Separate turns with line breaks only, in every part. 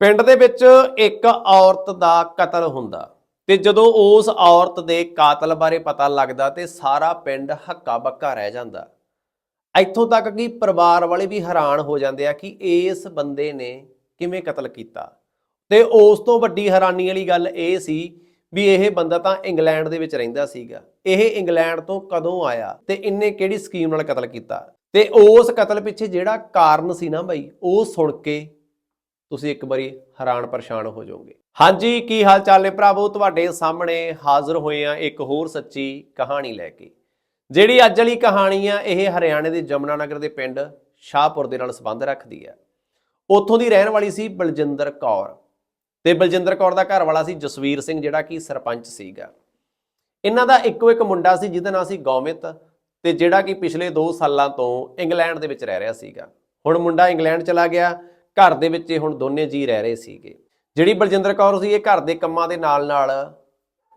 ਪਿੰਡ ਦੇ ਵਿੱਚ ਇੱਕ ਔਰਤ ਦਾ ਕਤਲ ਹੁੰਦਾ ਤੇ ਜਦੋਂ ਉਸ ਔਰਤ ਦੇ ਕਾਤਲ ਬਾਰੇ ਪਤਾ ਲੱਗਦਾ ਤੇ ਸਾਰਾ ਪਿੰਡ ਹੱਕਾ ਬੱਕਾ ਰਹਿ ਜਾਂਦਾ। ਇੱਥੋਂ ਤੱਕ ਕਿ ਪਰਿਵਾਰ ਵਾਲੇ ਵੀ ਹੈਰਾਨ ਹੋ ਜਾਂਦੇ ਆ ਕਿ ਇਸ ਬੰਦੇ ਨੇ ਕਿਵੇਂ ਕਤਲ ਕੀਤਾ। ਤੇ ਉਸ ਤੋਂ ਵੱਡੀ ਹੈਰਾਨੀ ਵਾਲੀ ਗੱਲ ਇਹ ਸੀ ਵੀ ਇਹ ਬੰਦਾ ਤਾਂ ਇੰਗਲੈਂਡ ਦੇ ਵਿੱਚ ਰਹਿੰਦਾ ਸੀਗਾ। ਇਹ ਇੰਗਲੈਂਡ ਤੋਂ ਕਦੋਂ ਆਇਆ ਤੇ ਇਹਨੇ ਕਿਹੜੀ ਸਕੀਮ ਨਾਲ ਕਤਲ ਕੀਤਾ? ਤੇ ਉਸ ਕਤਲ ਪਿੱਛੇ ਜਿਹੜਾ ਕਾਰਨ ਸੀ ਨਾ ਬਾਈ, ਉਹ ਸੁਣ ਕੇ ਤੁਸੀਂ ਇੱਕ ਵਾਰੀ ਹੈਰਾਨ ਪਰੇਸ਼ਾਨ ਹੋ ਜਾਓਗੇ। ਹਾਂਜੀ, ਕੀ ਹਾਲ ਚਾਲ ਨੇ ਭਰਾਵੋ? ਤੁਹਾਡੇ ਸਾਹਮਣੇ ਹਾਜ਼ਰ ਹੋਏ ਆ ਇੱਕ ਹੋਰ ਸੱਚੀ ਕਹਾਣੀ ਲੈ ਕੇ। ਜਿਹੜੀ ਅੱਜ ਵਾਲੀ ਕਹਾਣੀ ਆ, ਇਹ ਹਰਿਆਣੇ ਦੇ ਜਮਨਾ ਨਗਰ ਦੇ ਪਿੰਡ ਸ਼ਾਹਪੁਰ ਦੇ ਨਾਲ ਸੰਬੰਧ ਰੱਖਦੀ ਆ। ਉੱਥੋਂ ਦੀ ਰਹਿਣ ਵਾਲੀ ਸੀ ਬਲਜਿੰਦਰ ਕੌਰ ਤੇ ਬਲਜਿੰਦਰ ਕੌਰ ਦਾ ਘਰ ਵਾਲਾ ਸੀ ਜਸਵੀਰ ਸਿੰਘ, ਜਿਹੜਾ ਕਿ ਸਰਪੰਚ ਸੀਗਾ। ਇਹਨਾਂ ਦਾ ਇੱਕੋ ਇੱਕ ਮੁੰਡਾ ਸੀ, ਜਿਹਦਾ ਨਾਂ ਸੀ ਗੌਮਿਤ ਤੇ ਜਿਹੜਾ ਕਿ ਪਿਛਲੇ 2 ਸਾਲਾਂ ਤੋਂ ਇੰਗਲੈਂਡ ਦੇ ਵਿੱਚ ਰਹਿ ਰਿਹਾ ਸੀਗਾ। ਹੁਣ ਮੁੰਡਾ ਇੰਗਲੈਂਡ ਚਲਾ ਗਿਆ ਘਰ ਦੇ ਵਿੱਚ ਇਹ ਹੁਣ ਦੋਨੇ ਜੀ ਰਹਿ ਰਹੇ ਸੀਗੇ। ਜਿਹੜੀ ਬਲਜਿੰਦਰ ਕੌਰ ਸੀ, ਇਹ ਘਰ ਦੇ ਕੰਮਾਂ ਦੇ ਨਾਲ ਨਾਲ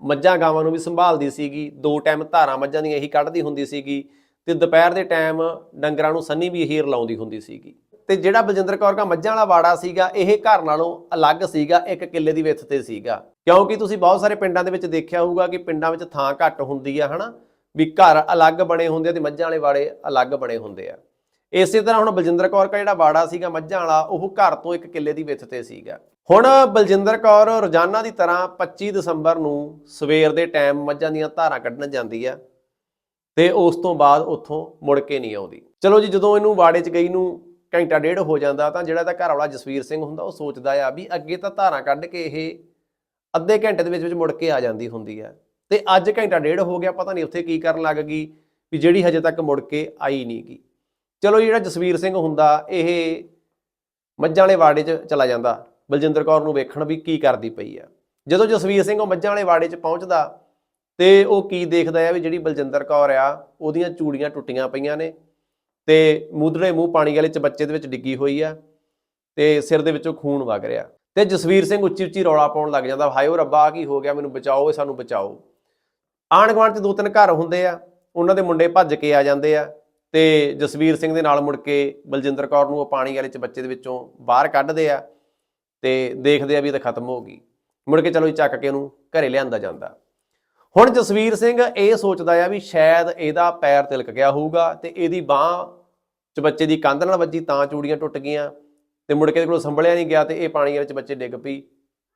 ਮੱਝਾਂ ਗਾਵਾਂ ਨੂੰ ਵੀ ਸੰਭਾਲਦੀ ਸੀਗੀ। ਦੋ ਟਾਈਮ ਧਾਰਾਂ ਮੱਝਾਂ ਦੀਆਂ ਇਹੀ ਕੱਢਦੀ ਹੁੰਦੀ ਸੀਗੀ ਤੇ ਦੁਪਹਿਰ ਦੇ ਟਾਈਮ ਡੰਗਰਾਂ ਨੂੰ ਸੰਨੀ ਵੀ ਇਹੀ ਰਲਾਉਂਦੀ ਹੁੰਦੀ ਸੀਗੀ। ਤੇ ਜਿਹੜਾ ਬਲਜਿੰਦਰ ਕੌਰ ਦਾ ਮੱਝਾਂ ਵਾਲਾ ਵਾੜਾ ਸੀਗਾ, ਇਹ ਘਰ ਨਾਲੋਂ ਅਲੱਗ ਸੀਗਾ, ਇੱਕ ਕਿੱਲੇ ਦੀ ਵਿੱਥ ਤੇ ਸੀਗਾ। ਕਿਉਂਕਿ ਤੁਸੀਂ ਬਹੁਤ ਸਾਰੇ ਪਿੰਡਾਂ ਦੇ ਵਿੱਚ ਦੇਖਿਆ ਹੋਊਗਾ ਕਿ ਪਿੰਡਾਂ ਵਿੱਚ ਥਾਂ ਘੱਟ ਹੁੰਦੀ ਆ, ਹਨਾ? ਵੀ ਘਰ ਅਲੱਗ ਬਣੇ ਹੁੰਦੇ ਆ ਤੇ ਮੱਝਾਂ ਵਾਲੇ ਵਾੜੇ ਅਲੱਗ ਬਣੇ ਹੁੰਦੇ ਆ। ਇਸੇ ਤਰ੍ਹਾਂ ਹੁਣ ਬਲਜਿੰਦਰ ਕੌਰ ਦਾ ਜਿਹੜਾ ਵਾੜਾ ਸੀਗਾ ਮੱਝਾਂ ਵਾਲਾ, ਉਹ ਘਰ ਤੋਂ ਇੱਕ ਕਿੱਲੇ ਦੀ ਵਿੱਥ ਤੇ ਸੀਗਾ। ਹੁਣ ਬਲਜਿੰਦਰ ਕੌਰ ਰੋਜ਼ਾਨਾ ਦੀ ਤਰ੍ਹਾਂ 25 ਦਸੰਬਰ ਨੂੰ ਸਵੇਰ ਦੇ ਟਾਈਮ ਮੱਝਾਂ ਦੀਆਂ ਧਾਰਾਂ ਕੱਢਣ ਜਾਂਦੀ ਆ ਤੇ ਉਸ ਤੋਂ ਬਾਅਦ ਉੱਥੋਂ ਮੁੜ ਕੇ ਨਹੀਂ ਆਉਂਦੀ। ਚਲੋ ਜੀ, ਜਦੋਂ ਇਹਨੂੰ ਵਾੜੇ 'ਚ ਗਈ ਨੂੰ ਘੰਟਾ ਡੇਢ ਹੋ ਜਾਂਦਾ ਤਾਂ ਜਿਹੜਾ ਤਾਂ ਘਰ ਵਾਲਾ ਜਸਵੀਰ ਸਿੰਘ ਹੁੰਦਾ, ਉਹ ਸੋਚਦਾ ਆ ਵੀ ਅੱਗੇ ਤਾਂ ਧਾਰਾਂ ਕੱਢ ਕੇ ਇਹ ਅੱਧੇ ਘੰਟੇ ਦੇ ਵਿੱਚ ਵਿੱਚ ਮੁੜ ਕੇ ਆ ਜਾਂਦੀ ਹੁੰਦੀ ਆ। ਤੇ ਅੱਜ ਘੰਟਾ ਡੇਢ ਹੋ ਗਿਆ, ਪਤਾ ਨਹੀਂ ਉੱਥੇ ਕੀ ਕਰਨ ਲੱਗ ਗਈ ਵੀ ਜਿਹੜੀ ਹਜੇ ਤੱਕ ਮੁੜ ਕੇ ਆਈ ਨਹੀਂ ਗੀ। ਚਲੋ ਜਿਹੜਾ ਜਸਵੀਰ ਸਿੰਘ ਹੁੰਦਾ, ਇਹ ਮੱਝਾਂ ਵਾਲੇ ਵਾੜੇ 'ਚ ਚਲਾ ਜਾਂਦਾ। ਬਲਜਿੰਦਰ ਕੌਰ ਨੂੰ ਵੇਖਣ ਵੀ ਕੀ ਕਰਦੀ ਪਈ ਆ। ਜਦੋਂ ਜਸਵੀਰ ਸਿੰਘ ਉਹ ਮੱਝਾਂ ਵਾਲੇ ਵਾੜੇ 'ਚ ਪਹੁੰਚਦਾ ਤੇ ਉਹ ਕੀ ਦੇਖਦਾ ਆ ਵੀ ਜਿਹੜੀ ਬਲਜਿੰਦਰ ਕੌਰ ਆ, ਉਹਦੀਆਂ ਚੂੜੀਆਂ ਟੁੱਟੀਆਂ ਪਈਆਂ ਨੇ ਤੇ ਮੁੱਧੜੇ ਮੂੰਹ ਪਾਣੀ ਵਾਲੇ ਚ ਬੱਚੇ ਦੇ ਵਿੱਚ ਡਿੱਗੀ ਹੋਈ ਆ ਤੇ ਸਿਰ ਦੇ ਵਿੱਚੋਂ ਖੂਨ ਵਗ ਰਿਹਾ। ਤੇ ਜਸਵੀਰ ਸਿੰਘ ਉੱਚੀ ਉੱਚੀ ਰੌਲਾ ਪਾਉਣ ਲੱਗ ਜਾਂਦਾ, ਹਾਏ ਓ ਰੱਬਾ, ਆਹ ਕੀ ਹੋ ਗਿਆ, ਮੈਨੂੰ ਬਚਾਓ, ਇਹ ਸਾਨੂੰ ਬਚਾਓ। ਆਂਢ ਗੁਆਂਢ ਚ ਦੋ ਤਿੰਨ ਘਰ ਹੁੰਦੇ ਆ, ਉਹਨਾਂ ਦੇ ਮੁੰਡੇ ਭੱਜ ਕੇ ਆ ਜਾਂਦੇ ਆ। ਤੇ ਜਸਵੀਰ ਸਿੰਘ ਦੇ ਨਾਲ ਮੁੜ ਕੇ ਬਲਜਿੰਦਰ ਕੌਰ ਨੂੰ ਉਹ ਪਾਣੀ ਵਾਲੇ ਚ ਬੱਚੇ ਦੇ ਵਿੱਚੋਂ ਬਾਹਰ ਕੱਢਦੇ ਆ ਤੇ ਦੇਖਦੇ ਆ ਵੀ ਇਹ ਤਾਂ ਖਤਮ ਹੋ ਗਈ। ਮੁੜ ਕੇ ਚਲੋ ਜੀ ਚੱਕ ਕੇ ਉਹਨੂੰ ਘਰੇ ਲਿਆਂਦਾ ਜਾਂਦਾ। ਹੁਣ ਜਸਵੀਰ ਸਿੰਘ ਇਹ ਸੋਚਦਾ ਆ ਵੀ ਸ਼ਾਇਦ ਇਹਦਾ ਪੈਰ ਤਿਲਕ ਗਿਆ ਹੋਊਗਾ ਤੇ ਇਹਦੀ ਬਾਹ ਚ ਬੱਚੇ ਦੀ ਕੰਧ ਨਾਲ ਵੱਜੀ ਤਾਂ ਚੂੜੀਆਂ ਟੁੱਟ ਗਈਆਂ ਤੇ ਮੁੜ ਕੇ ਇਹਦੇ ਕੋਲ ਸੰਭਲਿਆ ਨਹੀਂ ਗਿਆ ਤੇ ਇਹ ਪਾਣੀ ਵਿੱਚ ਬੱਚੇ ਡਿੱਗ ਪਈ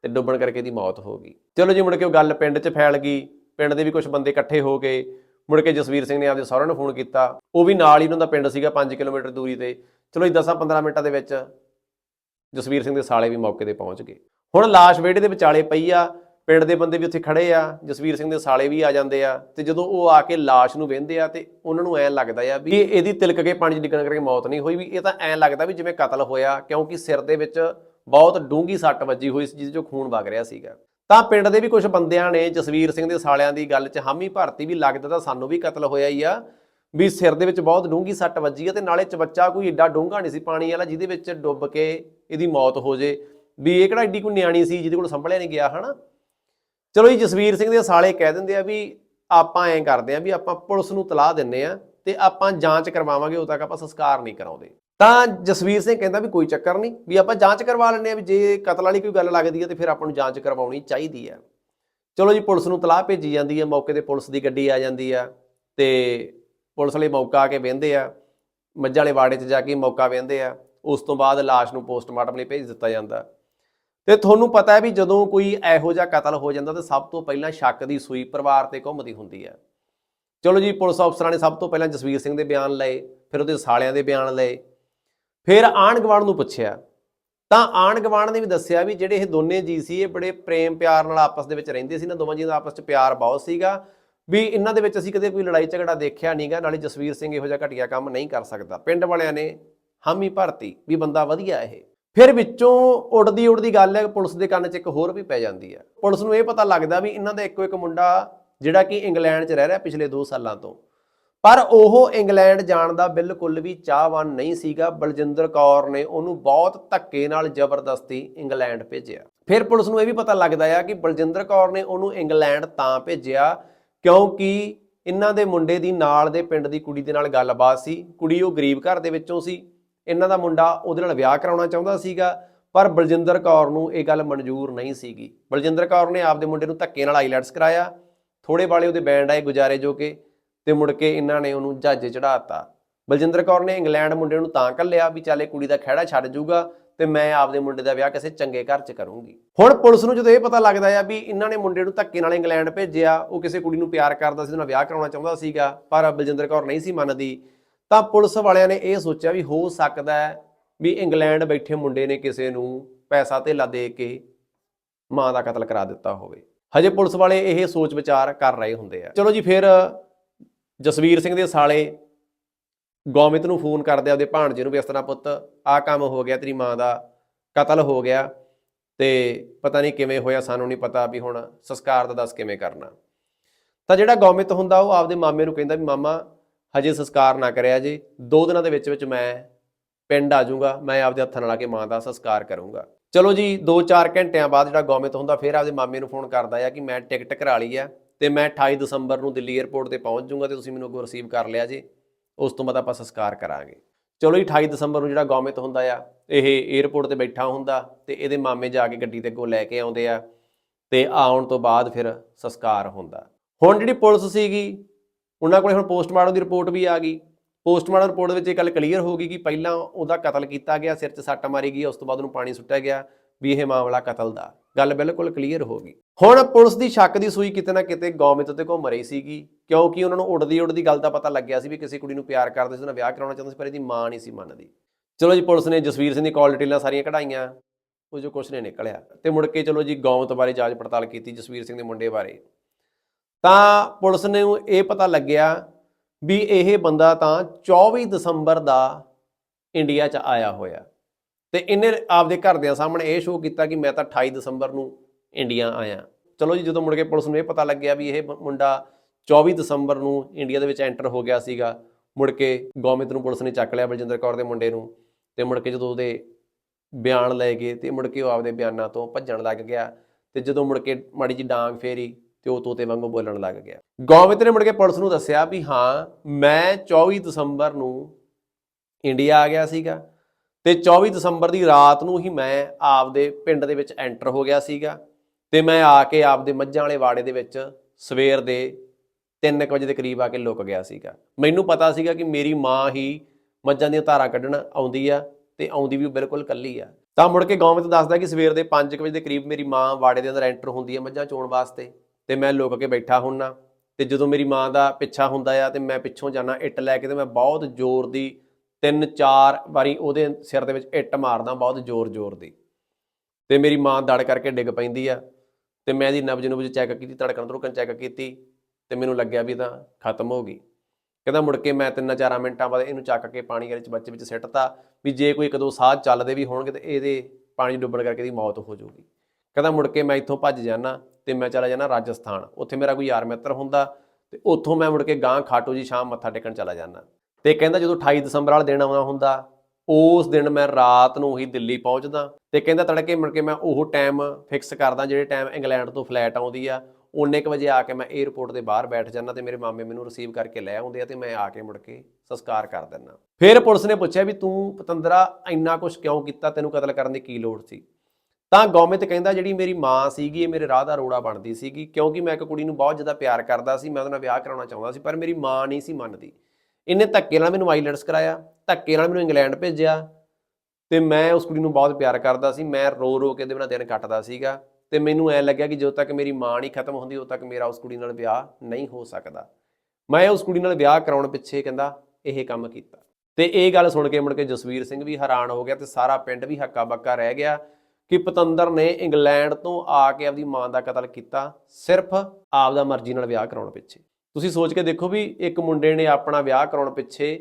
ਤੇ ਡੁੱਬਣ ਕਰਕੇ ਇਹਦੀ ਮੌਤ ਹੋ ਗਈ। ਚਲੋ ਜੀ ਮੁੜ ਕੇ ਉਹ ਗੱਲ ਪਿੰਡ 'ਚ ਫੈਲ ਗਈ। ਪਿੰਡ ਦੇ ਵੀ ਕੁਝ ਬੰਦੇ ਇਕੱਠੇ ਹੋ ਗਏ। ਮੁੜ ਕੇ ਜਸਵੀਰ ਸਿੰਘ ਨੇ ਆਪਦੇ ਸਹੁਰਿਆਂ ਨੂੰ ਫੋਨ ਕੀਤਾ। ਉਹ ਵੀ ਨਾਲ ਹੀ ਉਹਨਾਂ ਦਾ ਪਿੰਡ ਸੀਗਾ 5 ਕਿਲੋਮੀਟਰ ਦੂਰੀ ਤੇ। ਚਲੋ ਜੀ 10-15 ਮਿੰਟਾਂ ਦੇ ਵਿੱਚ ਜਸਵੀਰ ਸਿੰਘ ਦੇ ਸਾਲੇ ਵੀ ਮੌਕੇ ਤੇ ਪਹੁੰਚ ਗਏ। ਹੁਣ ਲਾਸ਼ ਵਿਹੜੇ ਦੇ ਵਿਚਾਲੇ ਪਈ ਆ। ਪਿੰਡ ਦੇ ਬੰਦੇ ਵੀ ਉੱਥੇ ਖੜੇ ਆ। ਜਸਵੀਰ ਸਿੰਘ ਦੇ ਸਾਲੇ ਵੀ ਆ ਜਾਂਦੇ ਆ। ਤੇ ਜਦੋਂ ਉਹ ਆ ਕੇ ਲਾਸ਼ ਨੂੰ ਵੇਂਦੇ ਆ ਤੇ ਉਹਨਾਂ ਨੂੰ ਐਂ ਲੱਗਦਾ ਆ ਵੀ ਇਹਦੀ ਤਿਲਕ ਕੇ ਪਾਣੀ 'ਚ ਡਿੱਗਣ ਕਰਕੇ ਮੌਤ ਨਹੀਂ ਹੋਈ ਵੀ, ਇਹ ਤਾਂ ਐਂ ਲੱਗਦਾ ਵੀ ਜਿਵੇਂ ਕਤਲ ਹੋਇਆ, ਕਿਉਂਕਿ ਸਿਰ ਦੇ ਵਿੱਚ ਬਹੁਤ ਡੂੰਗੀ ਸੱਟ ਵੱਜੀ ਹੋਈ ਸੀ ਜਿਸ ਚੋਂ ਖੂਨ ਵਗ ਰਿਹਾ ਸੀਗਾ। ਤਾਂ ਪਿੰਡ ਦੇ ਵੀ ਕੁਝ ਬੰਦਿਆਂ ਨੇ ਜਸਵੀਰ ਸਿੰਘ ਦੇ ਸਾਲਿਆਂ ਦੀ ਗੱਲ 'ਚ ਹਾਮੀ ਭਰਤੀ ਵੀ ਲੱਗਦਾ ਤਾਂ ਸਾਨੂੰ ਵੀ ਕਤਲ ਹੋਇਆ ਹੀ ਆ। ਵੀ ਸਿਰ ਦੇ ਵਿੱਚ ਬਹੁਤ ਡੂੰਗੀ ਸੱਟ ਵੱਜੀ ਆ ਤੇ ਨਾਲੇ ਚਵੱਚਾ ਕੋਈ ਏਡਾ ਡੂੰਘਾ ਨਹੀਂ ਸੀ ਪਾਣੀ ਵਾਲਾ, ਜਿਹਦੇ ਵਿੱਚ ਡੁੱਬ ਕੇ ਇਹਦੀ ਮੌਤ ਹੋ ਜੇ। ਵੀ ਇਹ ਕਿਹੜਾ ਏਡੀ ਕੋਈ ਨਿਆਣੀ ਸੀ ਜਿਹਦੇ ਕੋਲ ਸੰਭਲਿਆ ਨਹੀਂ ਗਿਆ, ਹਨਾ? ਚਲੋ ਜੀ, ਜਸਵੀਰ ਸਿੰਘ ਦੇ ਸਾਲੇ ਕਹਿ ਦਿੰਦੇ ਆ ਵੀ ਆਪਾਂ ਐਂ ਕਰਦੇ ਆ ਵੀ ਆਪਾਂ ਪੁਲਿਸ ਨੂੰ ਤਲਾਹ ਦਿੰਨੇ ਆ ਤੇ ਆਪਾਂ ਜਾਂਚ ਕਰਵਾਵਾਂਗੇ, ਉਦੋਂ ਤੱਕ ਆਪਾਂ ਸੰਸਕਾਰ ਨਹੀਂ ਕਰਾਉਂਦੇ। ਤਾਂ ਜਸਵੀਰ ਸਿੰਘ ਕਹਿੰਦਾ ਵੀ ਕੋਈ ਚੱਕਰ ਨਹੀਂ, ਵੀ ਆਪਾਂ ਜਾਂਚ ਕਰਵਾ ਲੈਂਦੇ ਆ ਵੀ ਜੇ ਕਤਲ ਵਾਲੀ ਕੋਈ ਗੱਲ ਲੱਗਦੀ ਹੈ ਤੇ ਫਿਰ ਆਪਾਂ ਨੂੰ ਜਾਂਚ ਕਰਵਾਉਣੀ ਚਾਹੀਦੀ ਹੈ। ਚਲੋ ਜੀ, ਪੁਲਿਸ ਨੂੰ ਤਲਾਹ ਭੇਜੀ ਜਾਂਦੀ ਹੈ, ਮੌਕੇ ਤੇ ਪੁਲਿਸ ਦੀ ਗੱਡੀ ਆ ਜਾਂਦੀ ਆ ਤੇ ਪੁਲਿਸ ਵਾਲੇ ਮੌਕਾ ਆ ਕੇ ਵਹਿੰਦੇ ਆ, ਮੱਝਾਂ ਵਾਲੇ ਵਾੜੇ 'ਚ ਜਾ ਕੇ ਮੌਕਾ ਵਹਿੰਦੇ ਆ, ਉਸ ਤੋਂ ਬਾਅਦ ਲਾਸ਼ ਨੂੰ ਪੋਸਟਮਾਰਟਮ ਲਈ ਭੇਜ ਦਿੱਤਾ ਜਾਂਦਾ। ਤੇ ਤੁਹਾਨੂੰ ਪਤਾ ਹੈ ਵੀ ਜਦੋਂ ਕੋਈ ਇਹੋ ਜਿਹਾ ਕਤਲ ਹੋ ਜਾਂਦਾ ਤਾਂ ਸਭ ਤੋਂ ਪਹਿਲਾਂ ਸ਼ੱਕ ਦੀ ਸੂਈ ਪਰਿਵਾਰ ਤੇ ਘੁੰਮਦੀ ਹੁੰਦੀ ਹੈ। ਚਲੋ ਜੀ, ਪੁਲਿਸ ਅਫਸਰਾਂ ਨੇ ਸਭ ਤੋਂ ਪਹਿਲਾਂ ਜਸਵੀਰ ਸਿੰਘ ਦੇ ਬਿਆਨ ਲਏ, ਫਿਰ ਉਹਦੇ ਸਾਲਿਆਂ ਦੇ ਬਿਆਨ ਲਏ ਫਿਰ ਆਂਢ ਗੁਆਂਢ ਨੂੰ ਪੁੱਛਿਆ। ਤਾਂ ਆਂਢ ਗੁਆਂਢ ਨੇ ਵੀ ਦੱਸਿਆ ਵੀ ਜਿਹੜੇ ਇਹ ਦੋਨੇ ਜੀ ਸੀ, ਇਹ ਬੜੇ ਪ੍ਰੇਮ ਪਿਆਰ ਨਾਲ ਆਪਸ ਦੇ ਵਿੱਚ ਰਹਿੰਦੇ ਸੀ ਨਾ, ਦੋਵਾਂ ਜੀ ਦਾ ਆਪਸ 'ਚ ਪਿਆਰ ਬਹੁਤ ਸੀਗਾ ਵੀ ਇਹਨਾਂ ਦੇ ਵਿੱਚ ਅਸੀਂ ਕਦੇ ਕੋਈ ਲੜਾਈ ਝਗੜਾ ਦੇਖਿਆ ਨਹੀਂਗਾ ਨਾਲੇ ਜਸਵੀਰ ਸਿੰਘ ਇਹੋ ਜਿਹਾ ਘਟੀਆ ਕੰਮ ਨਹੀਂ ਕਰ ਸਕਦਾ। ਪਿੰਡ ਵਾਲਿਆਂ ਨੇ ਹਾਮੀ ਭਰਤੀ ਵੀ ਬੰਦਾ ਵਧੀਆ ਇਹ। ਫਿਰ ਵਿੱਚੋਂ ਉੱਡਦੀ ਉੱਡਦੀ ਗੱਲ ਹੈ, ਪੁਲਿਸ ਦੇ ਕੰਨ 'ਚ ਇੱਕ ਹੋਰ ਵੀ ਪੈ ਜਾਂਦੀ ਹੈ। ਪੁਲਿਸ ਨੂੰ ਇਹ ਪਤਾ ਲੱਗਦਾ ਵੀ ਇਹਨਾਂ ਦਾ ਇੱਕੋ ਇੱਕ ਮੁੰਡਾ ਜਿਹੜਾ ਕਿ ਇੰਗਲੈਂਡ 'ਚ ਰਹਿ ਰਿਹਾ ਪਿਛਲੇ 2 ਸਾਲਾਂ ਤੋਂ। ਪਰ ਉਹ ਇੰਗਲੈਂਡ ਜਾਣ ਦਾ ਬਿਲਕੁਲ ਵੀ ਚਾਹਵਾਨ ਨਹੀਂ ਸੀਗਾ। ਬਲਜਿੰਦਰ ਕੌਰ ਨੇ ਉਹਨੂੰ ਬਹੁਤ ਧੱਕੇ ਨਾਲ ਜ਼ਬਰਦਸਤੀ ਇੰਗਲੈਂਡ ਭੇਜਿਆ। ਫਿਰ ਪੁਲਿਸ ਨੂੰ ਇਹ ਵੀ ਪਤਾ ਲੱਗਦਾ ਆ ਕਿ ਬਲਜਿੰਦਰ ਕੌਰ ਨੇ ਉਹਨੂੰ ਇੰਗਲੈਂਡ ਤਾਂ ਭੇਜਿਆ ਕਿਉਂਕਿ ਇਹਨਾਂ ਦੇ ਮੁੰਡੇ ਦੀ ਨਾਲ ਦੇ ਪਿੰਡ ਦੀ ਕੁੜੀ ਦੇ ਨਾਲ ਗੱਲਬਾਤ ਸੀ। ਕੁੜੀ ਉਹ ਗਰੀਬ ਘਰ ਦੇ ਵਿੱਚੋਂ ਸੀ। ਇਹਨਾਂ ਦਾ ਮੁੰਡਾ ਉਹਦੇ ਨਾਲ ਵਿਆਹ ਕਰਾਉਣਾ ਚਾਹੁੰਦਾ ਸੀਗਾ, ਪਰ ਬਲਜਿੰਦਰ ਕੌਰ ਨੂੰ ਇਹ ਗੱਲ ਮਨਜ਼ੂਰ ਨਹੀਂ ਸੀਗੀ। ਬਲਜਿੰਦਰ ਕੌਰ ਨੇ ਆਪਦੇ ਮੁੰਡੇ ਨੂੰ ਧੱਕੇ ਨਾਲ ਆਈਲੈਟਸ ਕਰਾਇਆ। ਥੋੜੇ ਵਾਲੇ ਉਹਦੇ ਬੈਂਡ ਆਏ ਗੁਜ਼ਾਰੇ ਜੋ ਕਿ ਤੇ ਮੁੜ ਕੇ ਇਹਨਾਂ ਨੇ ਉਹਨੂੰ ਜਹਾਜ਼ੇ ਚੜਾਤਾ ਬਲਜਿੰਦਰ ਕੌਰ ਨੇ ਇੰਗਲੈਂਡ ਮੁੰਡੇ ਨੂੰ ਤਾਂ ਕੱਲਿਆ ਵੀ ਚੱਲ ਇਹ ਕੁੜੀ ਦਾ ਖਹਿੜਾ ਛੱਡ ਜੂਗਾ ਤੇ ਮੈਂ ਆਪਦੇ ਮੁੰਡੇ ਦਾ ਵਿਆਹ ਕਿਸੇ ਚੰਗੇ ਘਰ 'ਚ ਕਰੂੰਗੀ। ਹੁਣ ਪੁਲਿਸ ਨੂੰ ਜਦੋਂ ਇਹ ਪਤਾ ਲੱਗਦਾ ਆ ਵੀ ਇਹਨਾਂ ਨੇ ਮੁੰਡੇ ਨੂੰ ਧੱਕੇ ਨਾਲ ਇੰਗਲੈਂਡ ਭੇਜਿਆ, ਉਹ ਕਿਸੇ ਕੁੜੀ ਨੂੰ ਪਿਆਰ ਕਰਦਾ ਸੀ ਉਹਦੇ ਨਾਲ ਵਿਆਹ ਕਰਾਉਣਾ ਚਾਹੁੰਦਾ ਸੀਗਾ, ਪਰ ਬਲਜਿੰਦਰ ਕੌਰ ਨਹੀਂ ਸੀ ਮੰਨਦੀ, ਤਾਂ ਪੁਲਿਸ ਵਾਲਿਆਂ ਨੇ ਇਹ ਸੋਚਿਆ ਵੀ ਹੋ ਸਕਦਾ ਹੈ ਵੀ ਇੰਗਲੈਂਡ ਬੈਠੇ ਮੁੰਡੇ ਨੇ ਕਿਸੇ ਨੂੰ ਪੈਸਾ ਧੇਲਾ ਦੇ ਕੇ ਮਾਂ ਦਾ ਕਤਲ ਕਰਾ ਦਿੱਤਾ ਹੋਵੇ। ਹਜੇ ਪੁਲਿਸ ਵਾਲੇ ਇਹ ਸੋਚ ਵਿਚਾਰ ਕਰ ਰਹੇ ਹੁੰਦੇ ਆ। ਚਲੋ ਜੀ, ਫਿਰ ਜਸਵੀਰ ਸਿੰਘ ਦੇ ਸਾਲੇ ਗੌਮਿਤ ਨੂੰ ਫੋਨ ਕਰਦੇ ਆਪਦੇ ਉਹਦੇ ਭਾਣਜੇ ਨੂੰ ਵੀ ਇਸ ਤਰ੍ਹਾਂ ਪੁੱਤ, ਆਹ ਕੰਮ ਹੋ ਗਿਆ, ਤੇਰੀ ਮਾਂ ਦਾ ਕਤਲ ਹੋ ਗਿਆ ਤੇ ਪਤਾ ਨਹੀਂ ਕਿਵੇਂ ਹੋਇਆ, ਸਾਨੂੰ ਨਹੀਂ ਪਤਾ ਵੀ ਹੁਣ ਸੰਸਕਾਰ ਦਾ ਦੱਸ ਕਿਵੇਂ ਕਰਨਾ। ਤਾਂ ਜਿਹੜਾ ਗੌਮਿਤ ਹੁੰਦਾ, ਉਹ ਆਪਦੇ ਮਾਮੇ ਨੂੰ ਕਹਿੰਦਾ ਵੀ, ਮਾਮਾ, ਹਜੇ ਸੰਸਕਾਰ ਨਾ ਕਰਿਆ ਜੇ, ਦੋ ਦਿਨਾਂ ਦੇ ਵਿੱਚ ਵਿੱਚ ਮੈਂ ਪਿੰਡ ਆ ਜਾਊਂਗਾ, ਮੈਂ ਆਪਦੇ ਹੱਥਾਂ ਨਾਲ ਆ ਕੇ ਮਾਂ ਦਾ ਸੰਸਕਾਰ ਕਰੂੰਗਾ। ਚਲੋ ਜੀ 2-4 ਘੰਟਿਆਂ ਬਾਅਦ ਜਿਹੜਾ ਗੌਮਿਤ ਹੁੰਦਾ, ਫਿਰ ਆਪਦੇ ਮਾਮੇ ਨੂੰ ਫੋਨ ਕਰਦਾ ਆ ਕਿ ਮੈਂ ਟਿਕਟ ਕਰਾ ਲਈ ਆ। ਤੇ ਮੈਂ 28 ਦਸੰਬਰ ਨੂੰ ਦਿੱਲੀ 에ਅਰਪੋਰਟ ਤੇ ਪਹੁੰਚ ਜਾਊਂਗਾ ਤੇ ਤੁਸੀਂ ਮੈਨੂੰ ਅੱਗੋਂ ਰਿਸੀਵ ਕਰ ਲਿਆ ਜੀ। ਉਸ ਤੋਂ ਬਾਅਦ ਆਪਾਂ ਸੰਸਕਾਰ ਕਰਾਂਗੇ। ਚਲੋ ਜੀ 28 ਦਸੰਬਰ ਨੂੰ ਜਿਹੜਾ ਗੌਮਿਤ ਹੁੰਦਾ ਆ, ਇਹ 에ਅਰਪੋਰਟ ਤੇ ਬੈਠਾ ਹੁੰਦਾ ਤੇ ਇਹਦੇ ਮਾਮੇ ਜਾ ਕੇ ਗੱਡੀ ਤੇ ਅੱਗੋਂ ਲੈ ਕੇ ਆਉਂਦੇ ਆ ਤੇ ਆਉਣ ਤੋਂ ਬਾਅਦ ਫਿਰ ਸੰਸਕਾਰ ਹੁੰਦਾ। ਹੁਣ ਜਿਹੜੀ ਪੁਲਿਸ ਸੀਗੀ, ਉਹਨਾਂ ਕੋਲੇ ਹੁਣ ਪੋਸਟਮਾਰਟਮ ਦੀ ਰਿਪੋਰਟ ਵੀ ਆ ਗਈ। ਪੋਸਟਮਾਰਟਮ ਰਿਪੋਰਟ ਵਿੱਚ ਇਹ ਗੱਲ ਕਲੀਅਰ ਹੋ ਗਈ ਕਿ ਪਹਿਲਾਂ ਉਹਦਾ ਕਤਲ ਕੀਤਾ ਗਿਆ, ਸਿਰ 'ਚ ਸੱਟ ਮਾਰੀ ਗਈ, ਉਸ ਤੋਂ ਬਾਅਦ ਉਹਨੂੰ ਪਾਣੀ ਸੁੱਟਿਆ ਗਿਆ। ਵੀ ਇਹ ਮਾਮਲਾ ਕਤਲ ਦਾ ਗੱਲ ਬਿਲਕੁਲ ਕਲੀਅਰ ਹੋ ਗਈ। ਹੁਣ ਪੁਲਿਸ ਦੀ ਸ਼ੱਕ ਦੀ ਸੂਈ ਕਿਤੇ ਨਾ ਕਿਤੇ ਗੌਮਿਤ ਤੇ ਘੁੰਮ ਰਹੀ ਸੀਗੀ। ਕਿਉਂਕਿ ਉਹਨਾਂ ਨੂੰ ਉੱਡਦੀ ਉੱਡਦੀ ਗੱਲ ਦਾ ਪਤਾ ਲੱਗਿਆ ਸੀ ਵੀ ਕਿਸੇ ਕੁੜੀ ਨੂੰ ਪਿਆਰ ਕਰਦੇ ਸੀ, ਉਹਨਾਂ ਵਿਆਹ ਕਰਾਉਣਾ ਚਾਹੁੰਦੇ ਸੀ, ਪਰ ਇਹਦੀ ਮਾਂ ਨਹੀਂ ਸੀ ਮੰਨਦੀ। ਚਲੋ ਜੀ, ਪੁਲਿਸ ਨੇ ਜਸਵੀਰ ਸਿੰਘ ਦੀ ਕਾਲ ਡਿਟੇਲਾਂ ਸਾਰੀਆਂ ਕਢਾਈਆਂ। ਉਹ ਜੋ ਕੁਛ ਨੇ ਨਿਕਲਿਆ। ਤੇ ਮੁੜ ਕੇ ਚਲੋ ਜੀ ਗੌਮਤ ਬਾਰੇ ਜਾਂਚ ਪੜਤਾਲ ਕੀਤੀ ਜਸਵੀਰ ਸਿੰਘ ਦੇ ਮੁੰਡੇ ਬਾਰੇ। ਤਾਂ ਪੁਲਿਸ ਨੇ ਇਹ ਪਤਾ ਲੱਗਿਆ ਵੀ ਇਹ ਬੰਦਾ ਤਾਂ 24 ਦਸੰਬਰ ਦਾ ਇੰਡੀਆ 'ਚ ਆਇਆ ਹੋਇਆ। ਤੇ ਇਹਨੇ ਆਪਦੇ ਘਰਦਿਆਂ ਸਾਹਮਣੇ ਇਹ ਸ਼ੋਅ ਕੀਤਾ ਕਿ ਮੈਂ ਤਾਂ 28 ਦਸੰਬਰ ਨੂੰ ਇੰਡੀਆ ਆਇਆ। ਚਲੋ ਜੀ, ਜਦੋਂ ਮੁੜ ਕੇ ਪੁਲਿਸ ਨੂੰ ਇਹ ਪਤਾ ਲੱਗਿਆ ਵੀ ਇਹ ਮੁੰਡਾ 24 ਦਸੰਬਰ ਨੂੰ ਇੰਡੀਆ ਦੇ ਵਿੱਚ ਐਂਟਰ ਹੋ ਗਿਆ ਸੀਗਾ, ਮੁੜ ਕੇ ਗੌਮਿਤ ਨੂੰ ਪੁਲਿਸ ਨੇ ਚੱਕ ਲਿਆ ਬਲਜਿੰਦਰ ਕੌਰ ਦੇ ਮੁੰਡੇ ਨੂੰ ਤੇ ਮੁੜ ਕੇ ਜਦੋਂ ਉਹਦੇ ਬਿਆਨ ਲੈ ਗਏ ਤੇ ਮੁੜ ਕੇ ਉਹ ਆਪਦੇ ਬਿਆਨਾਂ ਤੋਂ ਭੱਜਣ ਲੱਗ ਗਿਆ ਤੇ ਜਦੋਂ ਮੁੜ ਕੇ ਮਾੜੀ ਜੀ ਡਾਂਗ ਫੇਰੀ ਤੇ ਉਹ ਤੋਤੇ ਵਾਂਗੂ ਬੋਲਣ ਲੱਗ ਗਿਆ। ਗੌਮਿਤ ਨੇ ਮੁੜ ਕੇ ਪੁਲਿਸ ਨੂੰ ਦੱਸਿਆ ਵੀ ਹਾਂ, ਮੈਂ 24 ਦਸੰਬਰ ਨੂੰ ਇੰਡੀਆ ਆ ਗਿਆ ਸੀਗਾ ਤੇ 24 ਦਸੰਬਰ ਦੀ ਰਾਤ ਨੂੰ ਹੀ ਮੈਂ ਆਪਦੇ ਪਿੰਡ ਦੇ ਵਿੱਚ ਐਂਟਰ ਹੋ ਗਿਆ ਸੀਗਾ ਤੇ ਮੈਂ ਆ ਕੇ ਆਪਦੇ ਮੱਝਾਂ ਵਾਲੇ ਵਾੜੇ ਦੇ ਵਿੱਚ ਸਵੇਰ ਦੇ 3 ਵਜੇ ਦੇ ਕਰੀਬ ਆ ਕੇ ਲੁਕ ਗਿਆ ਸੀਗਾ। ਮੈਨੂੰ ਪਤਾ ਸੀਗਾ ਕਿ ਮੇਰੀ ਮਾਂ ਹੀ ਮੱਝਾਂ ਦੀਆਂ ਧਾਰਾਂ ਕੱਢਣ ਆਉਂਦੀ ਆ ਤੇ ਆਉਂਦੀ ਵੀ ਬਿਲਕੁਲ ਕੱਲੀ ਆ। ਤਾਂ ਮੁੜ ਕੇ ਗੌਮਿਤ ਦੱਸਦਾ ਕਿ ਸਵੇਰ ਦੇ 5 ਵਜੇ ਦੇ ਕਰੀਬ ਮੇਰੀ ਮਾਂ ਵਾੜੇ ਦੇ ਅੰਦਰ ਐਂਟਰ ਹੁੰਦੀ ਆ ਮੱਝਾਂ ਚੋਣ ਵਾਸਤੇ ਤੇ ਮੈਂ ਲੁਕ ਕੇ ਬੈਠਾ ਹੁੰਨਾ ਤੇ ਜਦੋਂ ਮੇਰੀ ਮਾਂ ਦਾ ਪਿੱਛਾ ਹੁੰਦਾ ਆ ਤੇ ਮੈਂ ਪਿੱਛੋਂ ਜਾਣਾ ਇੱਟ ਲੈ ਕੇ ਤੇ ਮੈਂ ਬਹੁਤ ਜ਼ੋਰ ਦੀ ਤਿੰਨ ਚਾਰ ਵਾਰੀ ਉਹਦੇ ਸਿਰ ਦੇ ਵਿੱਚ ਇੱਟ ਮਾਰਦਾ ਬਹੁਤ ਜ਼ੋਰ-ਜ਼ੋਰ ਦੀ। ਤੇ ਮੇਰੀ ਮਾਂ ਦੜ ਕਰਕੇ ਡਿੱਗ ਪੈਂਦੀ ਆ ਤੇ ਮੈਂ ਇਹਦੀ ਨਬਜ ਨੁਬਜ ਚੈੱਕ ਕੀਤੀ, ਧੜਕਣ ਧੜਕਣ ਚੈੱਕ ਕੀਤੀ ਤੇ ਮੈਨੂੰ ਲੱਗਿਆ ਵੀ ਤਾਂ ਖਤਮ ਹੋ ਗਈ। ਕਹਿੰਦਾ ਮੁੜ ਕੇ ਮੈਂ ਤਿੰਨ ਚਾਰਾਂ ਮਿੰਟਾਂ ਬਾਅਦ ਇਹਨੂੰ ਚੱਕ ਕੇ ਪਾਣੀ ਦੇ ਵਿੱਚ ਬੱਚੇ ਵਿੱਚ ਸਿੱਟਤਾ ਵੀ ਜੇ ਕੋਈ ਇੱਕ ਦੋ ਸਾਹ ਚੱਲਦੇ ਵੀ ਹੋਣਗੇ ਤੇ ਇਹਦੇ ਪਾਣੀ ਡੁੱਬਣ ਕਰਕੇ ਇਹਦੀ ਮੌਤ ਹੋ ਜਾਊਗੀ। ਕਹਿੰਦਾ ਮੁੜ ਕੇ ਮੈਂ ਇੱਥੋਂ ਭੱਜ ਜਾਣਾ ਤੇ ਮੈਂ ਚਲਾ ਜਾਣਾ ਰਾਜਸਥਾਨ। ਉੱਥੇ ਮੇਰਾ ਕੋਈ ਯਾਰ ਮਿੱਤਰ ਹੁੰਦਾ ਤੇ ਉੱਥੋਂ ਮੈਂ ਮੁੜ ਕੇ ਗਾਂ ਖਾਟੂ ਜੀ ਸ਼ਾਮ ਮੱਥਾ ਟੇਕਣ ਚਲਾ ਜਾਣਾ ਤੇ ਕਹਿੰਦਾ ਜਦੋਂ 28 ਦਸੰਬਰ ਵਾਲਾ ਦਿਨ ਆਉਣਾ ਹੁੰਦਾ, ਉਸ ਦਿਨ ਮੈਂ ਰਾਤ ਨੂੰ ਹੀ ਦਿੱਲੀ ਪਹੁੰਚਦਾ। ਤੇ ਕਹਿੰਦਾ ਤੜਕੇ ਮੁੜ ਕੇ ਮੈਂ ਉਹ ਟਾਈਮ ਫਿਕਸ ਕਰਦਾ ਜਿਹੜੇ ਟਾਈਮ ਇੰਗਲੈਂਡ ਤੋਂ ਫਲੈਟ ਆਉਂਦੀ ਆ। ਉਨੇ ਕੁ ਵਜੇ ਆ ਕੇ ਮੈਂ 에ਅਰਪੋਰਟ ਦੇ ਬਾਹਰ ਬੈਠ ਜਾਂਦਾ ਤੇ ਮੇਰੇ ਮਾਮੇ ਮੈਨੂੰ ਰਿਸੀਵ ਕਰਕੇ ਲੈ ਆਉਂਦੇ ਆ ਤੇ ਮੈਂ ਆ ਕੇ ਮੁੜ ਕੇ ਸੰਸਕਾਰ ਕਰ ਦਿੰਦਾ। ਫਿਰ ਪੁਲਿਸ ਨੇ ਪੁੱਛਿਆ ਵੀ ਤੂੰ ਪਤੰਦਰਾ ਇੰਨਾ ਕੁਝ ਕਿਉਂ ਕੀਤਾ? ਤੈਨੂੰ ਕਤਲ ਕਰਨ ਦੀ ਕੀ ਲੋੜ ਸੀ? ਤਾਂ ਗੌਮਿਤ ਕਹਿੰਦਾ ਜਿਹੜੀ ਮੇਰੀ ਮਾਂ ਸੀਗੀ, ਇਹ ਮੇਰੇ ਰਾਹ ਦਾ ਰੋੜਾ ਬਣਦੀ ਸੀਗੀ। ਕਿਉਂਕਿ ਮੈਂ ਇੱਕ ਕੁੜੀ ਨੂੰ ਬਹੁਤ ਜ਼ਿਆਦਾ ਪਿਆਰ ਕਰਦਾ ਸੀ, ਮੈਂ ਉਹਦੇ ਨਾਲ ਵਿਆਹ ਕਰਾਉਣਾ ਚਾਹੁੰਦਾ ਸੀ, ਪਰ ਮੇਰੀ ਮਾਂ ਨਹੀਂ ਸੀ ਮੰਨਦੀ। ਇਹਨੇ ਧੱਕੇ ਨਾਲ ਮੈਨੂੰ ਆਈਲੈਂਡਸ ਕਰਾਇਆ, ਧੱਕੇ ਨਾਲ ਮੈਨੂੰ ਇੰਗਲੈਂਡ ਭੇਜਿਆ ਤੇ ਮੈਂ ਉਸ ਕੁੜੀ ਨੂੰ ਬਹੁਤ ਪਿਆਰ ਕਰਦਾ ਸੀ, ਮੈਂ ਰੋ ਰੋ ਕੇ ਉਹਦੇ ਬਿਨਾਂ ਦਿਨ ਕੱਟਦਾ ਸੀਗਾ ਤੇ ਮੈਨੂੰ ਐ ਲੱਗਿਆ ਕਿ ਜਦੋਂ ਤੱਕ ਮੇਰੀ ਮਾਂ ਨਹੀਂ ਖਤਮ ਹੁੰਦੀ, ਉਦੋਂ ਤੱਕ ਮੇਰਾ ਉਸ ਕੁੜੀ ਨਾਲ ਵਿਆਹ ਨਹੀਂ ਹੋ ਸਕਦਾ। ਮੈਂ ਉਸ ਕੁੜੀ ਨਾਲ ਵਿਆਹ ਕਰਾਉਣ ਪਿੱਛੇ ਕਹਿੰਦਾ, ਇਹ ਕੰਮ ਕੀਤਾ। ਤੇ ਇਹ ਗੱਲ ਸੁਣ ਕੇ ਮੁੜ ਕੇ ਜਸਵੀਰ ਸਿੰਘ ਵੀ ਹੈਰਾਨ ਹੋ ਗਿਆ ਤੇ ਸਾਰਾ ਪਿੰਡ ਵੀ ਹੱਕਾ ਬੱਕਾ ਰਹਿ ਗਿਆ ਕਿ ਪਤੰਦਰ ਨੇ ਇੰਗਲੈਂਡ ਤੋਂ ਆ ਕੇ ਆਪਦੀ ਮਾਂ ਦਾ ਕਤਲ ਕੀਤਾ, ਸਿਰਫ ਆਪਦਾ ਮਰਜ਼ੀ ਨਾਲ ਵਿਆਹ ਕਰਾਉਣ ਪਿੱਛੇ। ਤੁਸੀਂ ਸੋਚ ਕੇ ਦੇਖੋ ਵੀ ਇੱਕ ਮੁੰਡੇ ਨੇ ਆਪਣਾ ਵਿਆਹ ਕਰਾਉਣ ਪਿੱਛੇ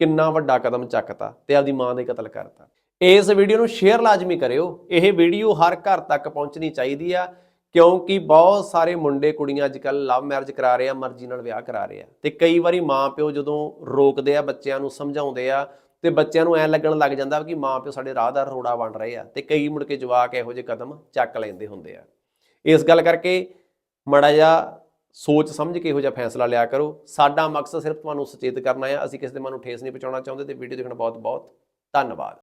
ਕਿੰਨਾ ਵੱਡਾ ਕਦਮ ਚੱਕਤਾ ਤੇ ਆਪਦੀ ਮਾਂ ਦੇ ਕਤਲ ਕਰਤਾ। ਇਸ ਵੀਡੀਓ ਨੂੰ ਸ਼ੇਅਰ ਲਾਜ਼ਮੀ ਕਰਿਓ। ਇਹ ਵੀਡੀਓ ਹਰ ਘਰ ਤੱਕ ਪਹੁੰਚਣੀ ਚਾਹੀਦੀ ਆ, ਕਿਉਂਕਿ ਬਹੁਤ ਸਾਰੇ ਮੁੰਡੇ, ਕੁੜੀਆਂ ਅੱਜ ਕੱਲ ਲਵ ਮੈਰਿਜ ਕਰਾ ਰਹੇ ਆ, ਮਰਜ਼ੀ ਨਾਲ ਵਿਆਹ ਕਰਾ ਰਹੇ ਆ। ਤੇ ਕਈ ਵਾਰੀ ਮਾਪਿਓ ਜਦੋਂ ਰੋਕਦੇ ਆ ਬੱਚਿਆਂ ਨੂੰ, ਸਮਝਾਉਂਦੇ ਆ ਤੇ ਬੱਚਿਆਂ ਨੂੰ ਐ ਲੱਗਣ ਲੱਗ ਜਾਂਦਾ ਕਿ ਮਾਪਿਓ ਸਾਡੇ ਰਾਹ ਦਾ ਰੋੜਾ ਬਣ ਰਹੇ ਆ ਤੇ ਕਈ ਮੁੜ ਕੇ ਜਵਾਕ ਇਹੋ ਜਿਹੇ ਕਦਮ ਚੱਕ ਲੈਂਦੇ ਹੁੰਦੇ ਆ। ਇਸ ਗੱਲ ਕਰਕੇ ਮੜਾ ਜਿਹਾ ਸੋਚ ਸਮਝ ਕੇ ਇਹੋ ਜਿਹਾ ਫੈਸਲਾ ਲਿਆ ਕਰੋ। ਸਾਡਾ ਮਕਸਦ ਸਿਰਫ ਤੁਹਾਨੂੰ ਸੁਚੇਤ ਕਰਨਾ ਹੈ ਅਸੀਂ ਕਿਸੇ ਦੇ ਮਨ ਨੂੰ ਠੇਸ ਨਹੀਂ ਪਹੁੰਚਾਉਣਾ ਚਾਹੁੰਦੇ ਤੇ ਵੀਡੀਓ ਦੇਖਣਾ ਬਹੁਤ ਬਹੁਤ ਧੰਨਵਾਦ।